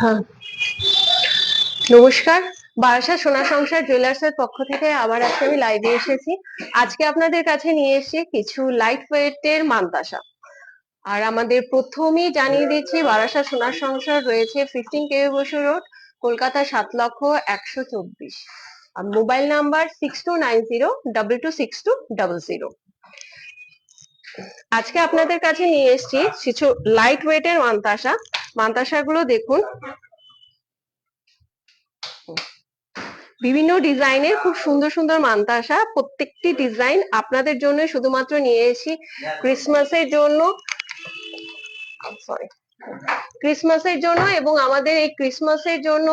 হ্যাঁ। নমস্কার। বারাসা সোনা সংসার জুয়েলার্স এর পক্ষ থেকে আবার আজকে আমি লাইভে এসেছি। আজকে আপনাদের কাছে নিয়ে এসেছি কিছু লাইট ওয়েট এর মান্তাসা আর আমাদের প্রথমেই জানিয়ে দিচ্ছি বারাসা সোনার সংসার রয়েছে fifteen K Basu road Kolkata সাত লক্ষ একশো চব্বিশ। Mobile number six two nine zero double two six two double zero আজকে আপনাদের কাছে নিয়ে এসেছি কিছু লাইট ওয়েটের মান্তাসা। মান্তাসা গুলো দেখুন। বিভিন্ন ডিজাইনের খুব সুন্দর সুন্দর মান্তাসা। প্রত্যেকটি ডিজাইন আপনাদের জন্য শুধুমাত্র নিয়ে এসেছি। ক্রিসমাসের জন্য সরি ক্রিসমাসের জন্য এবং আমাদের এই ক্রিসমাসের জন্য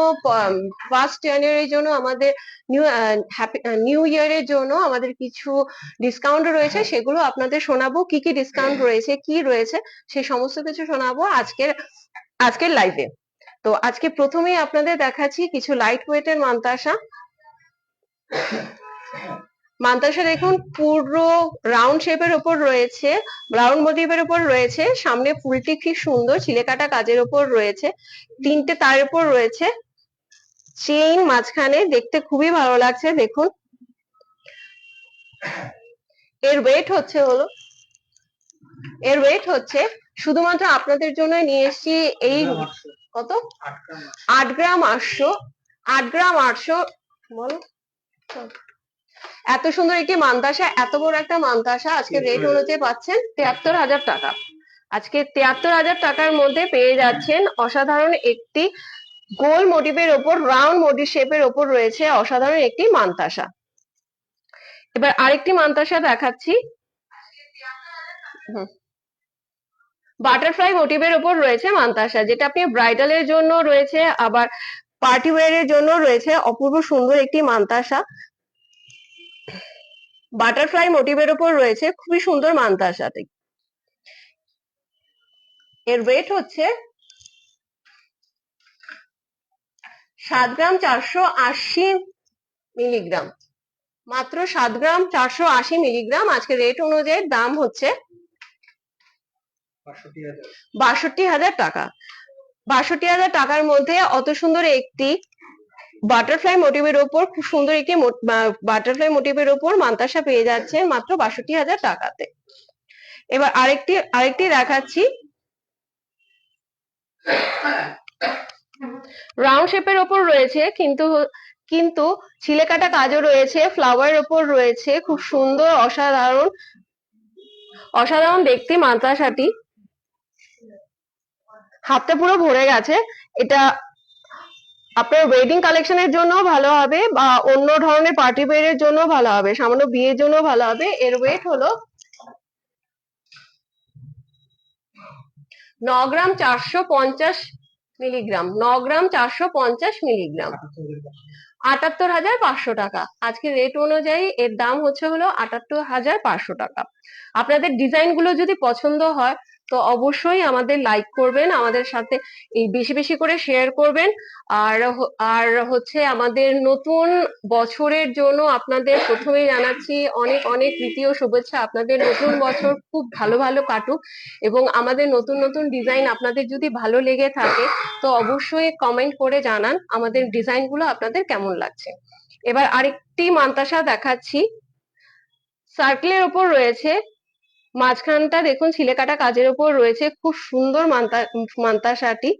ফার্স্ট জানুয়ারির জন্য আমাদের নিউ নিউ ইয়ারের জন্য আমাদের কিছু ডিসকাউন্ট রয়েছে। সেগুলো আপনাদের শোনাবো। কি কি ডিসকাউন্ট রয়েছে, কি রয়েছে, সে সমস্ত কিছু শোনাবো আজকের আজকের লাইভে তো আজকে প্রথমেই আপনাদের দেখাচ্ছি কিছু লাইট ওয়েটের মান্তাসা। মান্তাসা দেখুন পুরো রাউন্ড শেপের উপর রয়েছে রাউন্ড মোটিভের উপর রয়েছে, সামনে ফুলটি কি সুন্দর চিলেকাটা কাজের উপর রয়েছে, তিনটে তার উপর রয়েছে চেইন মাঝখানে দেখতে খুবই ভালো লাগছে, দেখুন। এর ওয়েট হচ্ছে হলো, এর ওয়েট হচ্ছে শুধুমাত্র আপনাদের জন্য নিয়ে এসেছি এই কত? আট গ্রাম আটশো, আট গ্রাম আটশো, বলো। এত সুন্দর একটি মান্তাসা, এত বড় একটা মান্তাসা আজকে রেট অনুযায়ী পাচ্ছেন তিয়াত্তর হাজার টাকা। আজকে তিয়াত্তর হাজার টাকার মধ্যে পেয়ে যাচ্ছেন অসাধারণ একটি গোল মোটিভের ওপর রাউন্ড মোটিভ শেপের ওপর রয়েছে অসাধারণ একটি মান্তাসা। এবার আরেকটি মান্তাসা দেখাচ্ছি। বাটারফ্লাই মোটিভের ওপর রয়েছে মান্তাসা, যেটা আপনি ব্রাইডালের জন্য রয়েছে, আবার পার্টি ওয়ারের জন্য রয়েছে অপূর্ব সুন্দর একটি মান্তাসা। বাটারফ্লাই মোটিভের উপর রয়েছে খুবই সুন্দর মান্তার সাথে। এর ওয়েট হচ্ছে সাত গ্রাম চারশো আশি মিলিগ্রাম মাত্র সাত গ্রাম চারশো আশি মিলিগ্রাম আজকে রেট অনুযায়ী দাম হচ্ছে বাষট্টি হাজার টাকা। বাষট্টি হাজার টাকার মধ্যে অত সুন্দর একটি বাটারফ্লাই মোটিভের ওপর খুব সুন্দর একটি বাটারফ্লাই মোটিভের ওপর মান্তাসা পেয়ে যাচ্ছে মাত্র বাষট্টি হাজার টাকাতে। এবার আরেকটি আরেকটি দেখাচ্ছি। রাউন্ড শেপের ওপর রয়েছে, কিন্তু কিন্তু ছিলেকাটা কাজও রয়েছে ফ্লাওয়ারের ওপর রয়েছে, খুব সুন্দর, অসাধারণ অসাধারণ দেখতে মাদ্রাসাটি হাতটা পুরো ভরে গেছে, এটা আপনার ওয়েডিং কালেকশনের জন্য ভালো হবে বা অন্য ধরনের পার্টি ওয়্যারের জন্য ভালো হবে, সামান্য বিয়ের জন্য ভালো হবে। এর ওয়েট হলো ন গ্রাম চারশো পঞ্চাশ মিলিগ্রাম ন গ্রাম চারশো পঞ্চাশ মিলিগ্রাম আটাত্তর হাজার পাঁচশো টাকা। আজকে রেট অনুযায়ী এর দাম হচ্ছে হলো আটাত্তর হাজার পাঁচশো টাকা। আপনাদের ডিজাইনগুলো যদি পছন্দ হয় তো অবশ্যই আমাদের লাইক করবেন, আমাদের সাথে এই বেশি বেশি করে শেয়ার করবেন। আর আর হচ্ছে আমাদের নতুন বছরের জন্য আপনাদের প্রথমে জানাচ্ছি অনেক অনেক তৃতীয় শুভেচ্ছা। আপনাদের নতুন বছর খুব ভালো ভালো কাটুক এবং আমাদের নতুন নতুন ডিজাইন আপনাদের যদি ভালো লেগে থাকে, তো অবশ্যই কমেন্ট করে জানান আমাদের ডিজাইনগুলো আপনাদের কেমন লাগছে। এবার আরেকটি মান্তাসা দেখাচ্ছি। সার্কেলের ওপর রয়েছে মাঝখানটা দেখুন ছিলেকাটা কাজের উপর রয়েছে খুব সুন্দর মান্তা মান্তাসাটি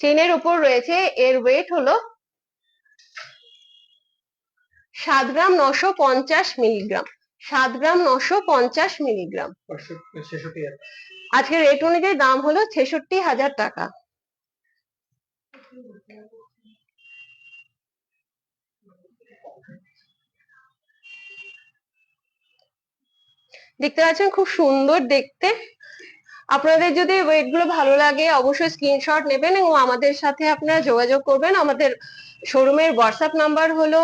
চেনের উপর রয়েছে এর ওয়েট হলো সাত গ্রাম নশো পঞ্চাশ মিলিগ্রাম। সাত গ্রাম নশো পঞ্চাশ মিলিগ্রাম। আজকে রেট অনুযায়ী দাম হলো ছেষট্টি হাজার টাকা। দেখতে পাচ্ছেন খুব সুন্দর দেখতে। আপনাদের যদি ওয়েটগুলো ভালো লাগে অবশ্যই স্ক্রিনশট নেবেন এবং আমাদের সাথে আপনারা যোগাযোগ করবেন। আমাদের শোরুমের হোয়াটসঅ্যাপ নাম্বার হলো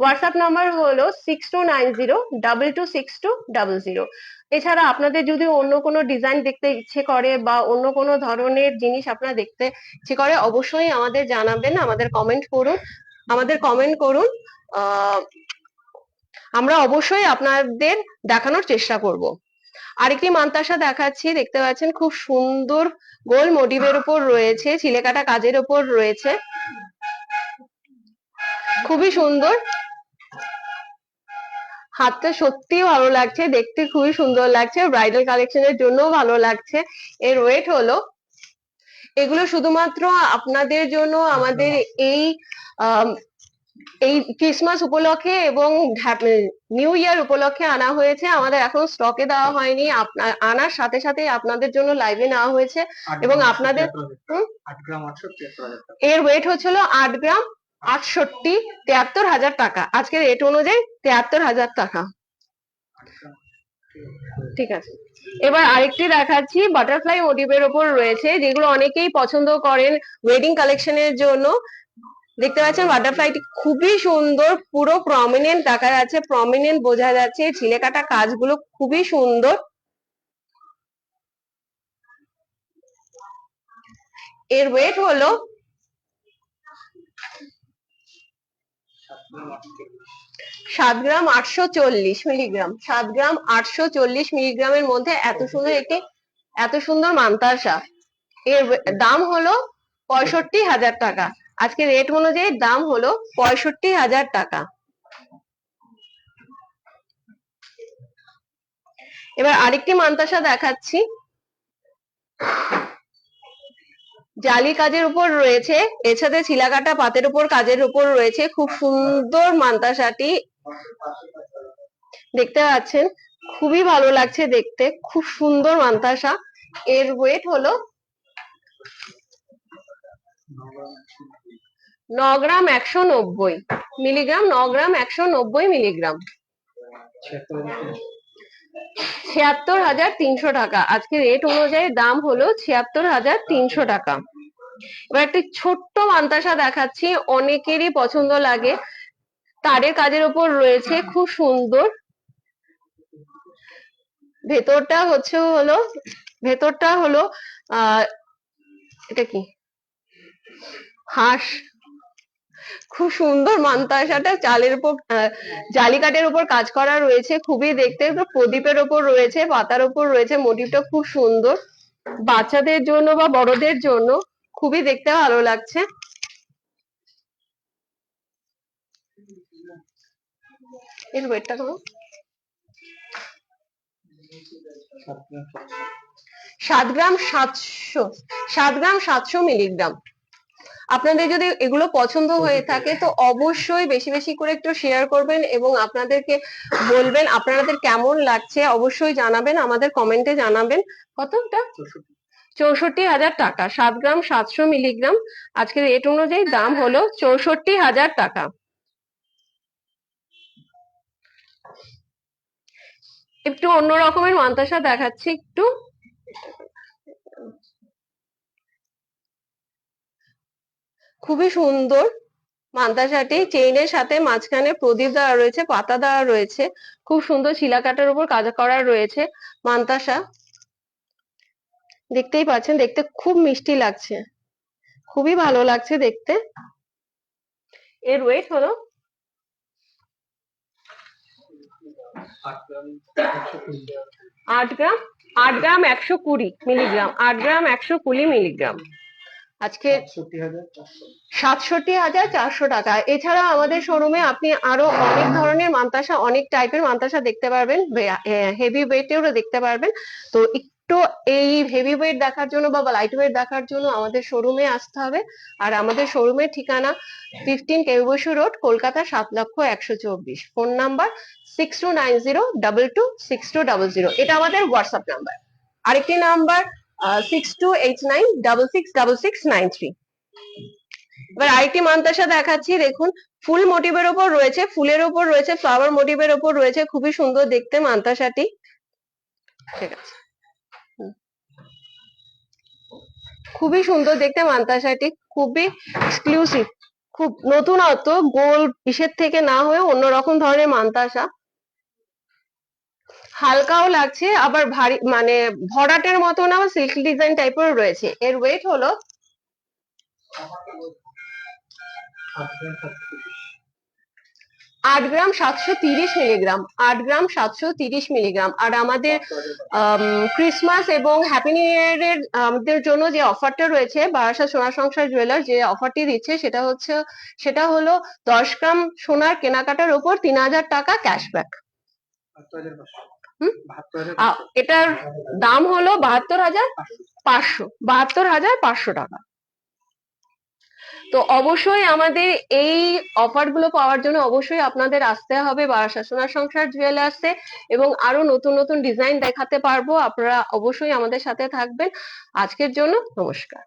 হোয়াটসঅ্যাপ নাম্বার হলো six two nine zero double two six two double zero এছাড়া আপনাদের যদি অন্য কোনো ডিজাইন দেখতে ইচ্ছে করে বা অন্য কোনো ধরনের জিনিস আপনারা দেখতে ইচ্ছে করে, অবশ্যই আমাদের জানাবেন, আমাদের কমেন্ট করুন, আমাদের কমেন্ট করুন। আমরা অবশ্যই আপনাদের দেখানোর চেষ্টা করব। আরেকটি মান্তাসা দেখাচ্ছি, দেখতে পাচ্ছেন খুব সুন্দর গোল মোটিভের উপর রয়েছে, ছিলেকাটা কাজের উপর রয়েছে। খুবই সুন্দর। হাতটা সত্যি ভালো লাগছে, দেখতে খুবই সুন্দর লাগছে, ব্রাইডাল কালেকশনের জন্য ভালো লাগছে। এর ওয়েট হলো, এগুলো শুধুমাত্র আপনাদের জন্য, আমাদের এই এই ক্রিসমাস উপলক্ষে এবং নিউ ইয়ার উপলক্ষে আনা হয়েছে। আমাদের এখন স্টকে দেওয়া হয়নি। আনার সাথে সাথে আপনাদের জন্য লাইভে নেওয়া হয়েছে। এবং আপনাদের- তিয়াত্তর এর ওয়েট হচ্ছিল আট গ্রাম আটষট্টি তেহাত্তর হাজার টাকা। আজকের রেট অনুযায়ী তেহাত্তর হাজার টাকা। ঠিক আছে। এবার আরেকটি দেখাচ্ছি। বাটারফ্লাই মোটিভের ওপর রয়েছে যেগুলো অনেকেই পছন্দ করেন ওয়েডিং কালেকশনের জন্য। দেখতে পাচ্ছেন বাটারফ্লাইটি খুবই সুন্দর, পুরো প্রমিনেন্ট দেখা যাচ্ছে প্রমিনেন্ট বোঝা যাচ্ছে ছিলে কাটা কাজগুলো খুবই সুন্দর। এর ওয়েট হলো সাত গ্রাম আটশো চল্লিশ মিলিগ্রাম। সাত গ্রাম আটশো চল্লিশ মিলিগ্রামের মধ্যে এত সুন্দর একটি, এত সুন্দর মান্তাসা। এর দাম হলো পঁয়ষট্টি হাজার টাকা। আজকে রেট অনুযায়ী দাম হলো পঁয়ষট্টি হাজার টাকা। এবার আরেকটি মান্তাসা দেখাচ্ছি। জালি কাজের উপর রয়েছে, এছাড়া ছিলাকাটা পাতের উপর কাজের উপর রয়েছে খুব সুন্দর মান্তাসাটি দেখতে পাচ্ছেন, খুবই ভালো লাগছে দেখতে, খুব সুন্দর মান্তাসা এর ওয়েট হলো ন একশো নব্বই। মিলিগ্রাম ন একশো নব্বই মিলিগ্রাম। ছিয়াত্তর হাজার তিনশো। টাকা। আজকে রেট অনুযায়ী দাম হলো ছিয়াত্তর হাজার তিনশো টাকা। এবার একটি ছোট্ট মান্তাসা দেখাচ্ছি। অনেকেরই পছন্দ লাগে। তারের কাজের উপর রয়েছে খুব সুন্দর। ভেতরটা হচ্ছে হলো, ভেতরটা হলো, আহ, এটা কি? হাঁস। খুব সুন্দর মান্তাসাটা চালের উপর জালিকাটের উপর কাজ করা রয়েছে, খুবই দেখতে। প্রদীপের উপর রয়েছে, পাতার উপর রয়েছে, মোটিভটা খুব সুন্দর। বাচ্চাদের জন্য বা বড়দের জন্য খুবই দেখতে ভালো লাগছে। এর ওয়েটটা সাত গ্রাম সাত গ্রাম সাতশো। সাতশো, সাত গ্রাম সাতশো মিলিগ্রাম। আপনাদের যদি এগুলো পছন্দ হয়ে থাকে তো অবশ্যই বেশি বেশি করে একটু শেয়ার করবেন এবং আপনাদেরকে বলবেন আপনাদের কেমন লাগছে। অবশ্যই জানাবেন আমাদের কমেন্টে জানাবেন। কতটা? চৌষট্টি। হাজার টাকা সাত গ্রাম সাতশো মিলিগ্রাম। আজকে রেট অনুযায়ী দাম হলো চৌষট্টি হাজার টাকা। একটু অন্য রকমের মান্তাসা দেখাচ্ছি একটু। খুবই সুন্দর। মান্তাসাটি চেইনের সাথে মাঝখানে প্রদীপ দেওয়া রয়েছে, পাতা দেওয়া রয়েছে। খুব সুন্দর শিলাকাটার উপর কাজ করা রয়েছে মান্তাসা দেখতেই পাচ্ছেন, দেখতে খুব মিষ্টি লাগছে। খুবই ভালো লাগছে দেখতে। এর ওয়েট হলো? আট গ্রাম আট গ্রাম। আট গ্রাম একশো কুড়ি মিলিগ্রাম। আট গ্রাম একশো কুড়ি মিলিগ্রাম। আজকে সাতষট্টি হাজার চারশো। টাকা। এছাড়া আমাদের শোরুমে আপনি আরও অনেক ধরনের মান্তাসা অনেক টাইপের মান্তাসা দেখতে পারবেন হেভি ওয়েটেরও দেখতে পারবেন। তো একটু এই হেভি ওয়েট দেখার জন্য বা লাইট ওয়েট দেখার জন্য আমাদের শোরুমে আসতে হবে। আর আমাদের শোরুমের ঠিকানা ফিফটিন কেউবসু রোড কলকাতা সাত লক্ষ একশো চব্বিশ। Phone number six two nine zero double two six two double zero এটা আমাদের হোয়াটসঅ্যাপ নাম্বার আরেকটি number six two eight nine double six double six nine three এবার আরেকটি মান্তাসা দেখাচ্ছি, দেখুন, ফুল মোটিভের ওপর রয়েছে, ফুলের ওপর রয়েছে ফ্লাওয়ার মোটিভের ওপর রয়েছে, খুবই সুন্দর দেখতে মান্তাসাটি। ঠিক আছে। খুবই সুন্দর দেখতে মান্তাসাটি, খুবই এক্সক্লুসিভ খুব নতুনত্ব, গোল ইসের থেকে না হয়ে অন্যরকম ধরনের মান্তাসা। হালকাও লাগছে, আবার ভারী মানে ভরাটের মতো না সিল্ক ডিজাইন টাইপের রয়েছে। এর ওয়েট হলো আট গ্রাম সাতশো তিরিশ। মিলিগ্রাম, আট গ্রাম সাতশো তিরিশ মিলিগ্রাম। আর আমাদের ক্রিসমাস এবং হ্যাপি নিউ ইয়ারের আমাদের জন্য যে অফারটা রয়েছে বারাসা সোনা সংসার জুয়েলার যে অফারটি দিচ্ছে, সেটা হচ্ছে, সেটা হলো দশ গ্রাম সোনার কেনাকাটার উপর তিন হাজার টাকা ক্যাশব্যাক এটার দাম হলো বাহাত্তর হাজার পাঁচশো বাহাত্তর হাজার পাঁচশো টাকা। তো অবশ্যই আমাদের এই অফারগুলো পাওয়ার জন্য অবশ্যই আপনাদের আসতে হবে বারাসা সোনার সংসার জুয়েলার্সে এবং আরও নতুন নতুন ডিজাইন দেখাতে পারব। আপনারা অবশ্যই আমাদের সাথে থাকবেন। আজকের জন্য নমস্কার।